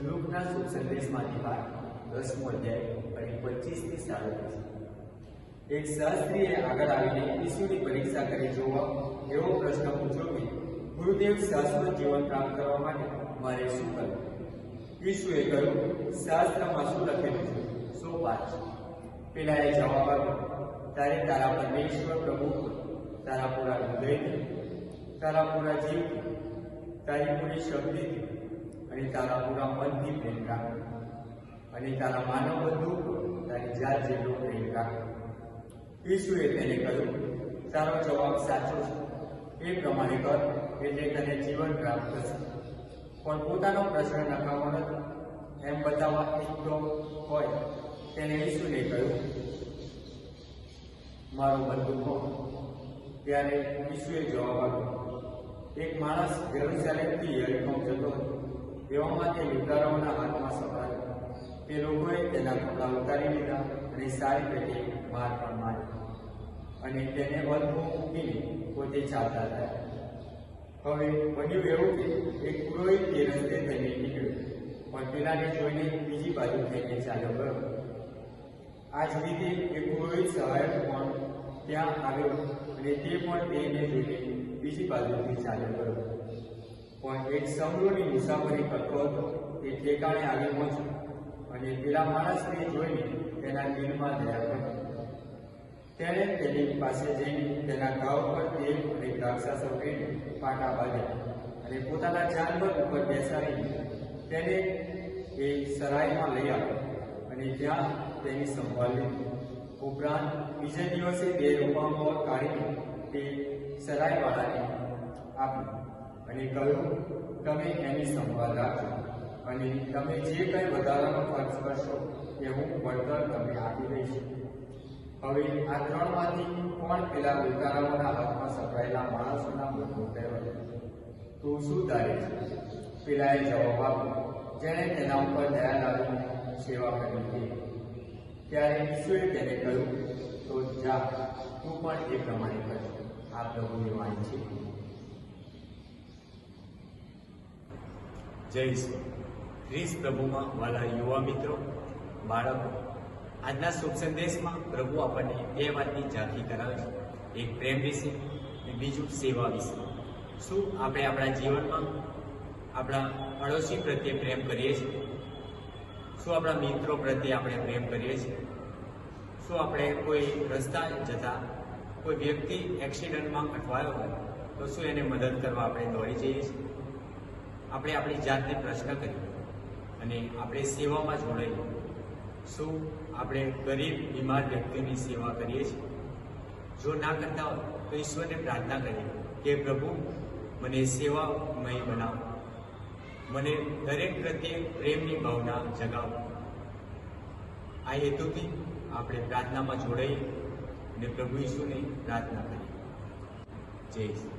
લુકના શુભ સંદેશમાંથી ભાગ દસમો અધ્યાય અને પચીસથી સાડત્રીસ એક શાસ્ત્રીએ આગળ આવીને ઈસુની પરીક્ષા કરી જોવા એવો પ્રશ્ન પૂછ્યો કે ગુરુદેવ શાશ્વત જીવન પ્રાપ્ત કરવા માટે મારે શું કરવું ઈસુએ કહ્યું શાસ્ત્રમાં શું લખેલું છે સો પાંચ પેલાએ જવાબ આપ્યો તારે તારા પરમેશ્વર પ્રભુ પર તારા પૂરા હૃદયથી તારા પૂરા જીવથી તારી પૂરી શક્તિથી અને તારા પૂરા મનથી પ્રેમ રાખ. અને તારા માનવ બધું તારી જાત જેટલો પ્રેમ રાખ. ઈશુએ તેને કહ્યું તારો જવાબ સાચો છે. એ પ્રમાણે કર એટલે તને જીવન પ્રાપ્ત થશે. પણ પોતાનો પ્રશ્ન નકામો નથી. એમ બતાવવા ઈચ્છતો હોય, તેને ઈશુને કહ્યું, મારો બંધુ કોણ ત્યારે ઈશુએ જવાબ આપ્યો, એક માણસ વ્યવસાયથી યરીકો જતો હતો એવામાં તે લૂંટારાઓના હાથમાં સપાયો તે લોકોએ તેના કપડાં ઉતારી લીધા અને સારી પેટે માર પણ માર્યો. અને તેને વલભો મૂકીને પોતે ચાલતા થયા હવે બન્યું એવું કે એક પુરોહિત તે રસ્તે થઈને નીકળ્યો, પણ પેલાને જોઈને બીજી બાજુ થઈને ચાલ્યો ગયો. આ જ રીતે એક પુરોહિત સહાયક પણ ત્યાં આવ્યો અને તે પણ તેને જોઈને બીજી બાજુથી ચાલ્યો ગયો. એક સમૃદ્ધિ મુસાફરી કરતો હતો તે ઠેકાણે આવી પહોંચ્યો અને પેલા માણસને જોઈને તેના દિલમાં દયા કરી તેણે તેની પાસે જઈને તેના ઘાવ પર તેલ અને દ્રાક્ષા સોંપીને પાટા બાંધ્યા અને પોતાના જાનવર ઉપર બેસાડીને તેને એ સરાયમાં લઈ આવ્યો અને ત્યાં તેની સંભાળ લીધી. ઉપરાંત બીજે દિવસે બે રૂપા મોર કાઢીને તે સરાયવાળાને આપ્યું. અને કહ્યું, તમે એની સંભાળ રાખજો અને તમે જે કંઈ વધારાનો ખર્ચ કરશો એ હું વળતર તમને આપી દઈશ. હવે આ ત્રણમાંથી કોણ પેલા ઉતારાઓના હાથમાં સપડાયેલા માણસોના મૃત્યુ થયો તું શું ધારે છે? પેલાએ જવાબ આપ્યો, જેણે તેના ઉપર દયા લાવીને સેવા કરી હતી. ત્યારે ઈશ્વરે તેને કહ્યું, તો જા, તું પણ એ પ્રમાણે કરજો. આ પ્રભુની વાણી છે. જય ઈશ્વર ખ્રિસ્ત પ્રભુમાં વાલા યુવા મિત્રો, બાળકો. આજના શુભ સંદેશમાં પ્રભુ આપણને બે વાતની ઝાંખી કરાવે છે. એક પ્રેમ વિશે અને બીજું સેવા વિશે. શું આપણે આપણા જીવનમાં આપણા પડોશી પ્રત્યે પ્રેમ કરીએ છીએ? શું આપણા મિત્રો પ્રત્યે આપણે પ્રેમ કરીએ છીએ? શું આપણે કોઈ રસ્તા જતા કોઈ વ્યક્તિ એક્સિડન્ટમાં અટવાયો હોય, તો શું એને મદદ કરવા આપણે દોડી જઈએ છીએ? આપણે આપણી જાતને પ્રશ્ન કરીએ અને આપણે સેવામાં જોડાઈએ શું આપણે ગરીબ, બીમાર વ્યક્તિની સેવા કરીએ છીએ? જો ના કરતા હોય, તો ઈશ્વરને પ્રાર્થના કરીએ કે પ્રભુ, મને સેવામય બનાવો. મને દરેક પ્રત્યે પ્રેમની ભાવના જગાવો. આ હેતુથી આપણે પ્રાર્થનામાં જોડાઈએ અને પ્રભુ ઈસુને પ્રાર્થના કરીએ. જય શ્રી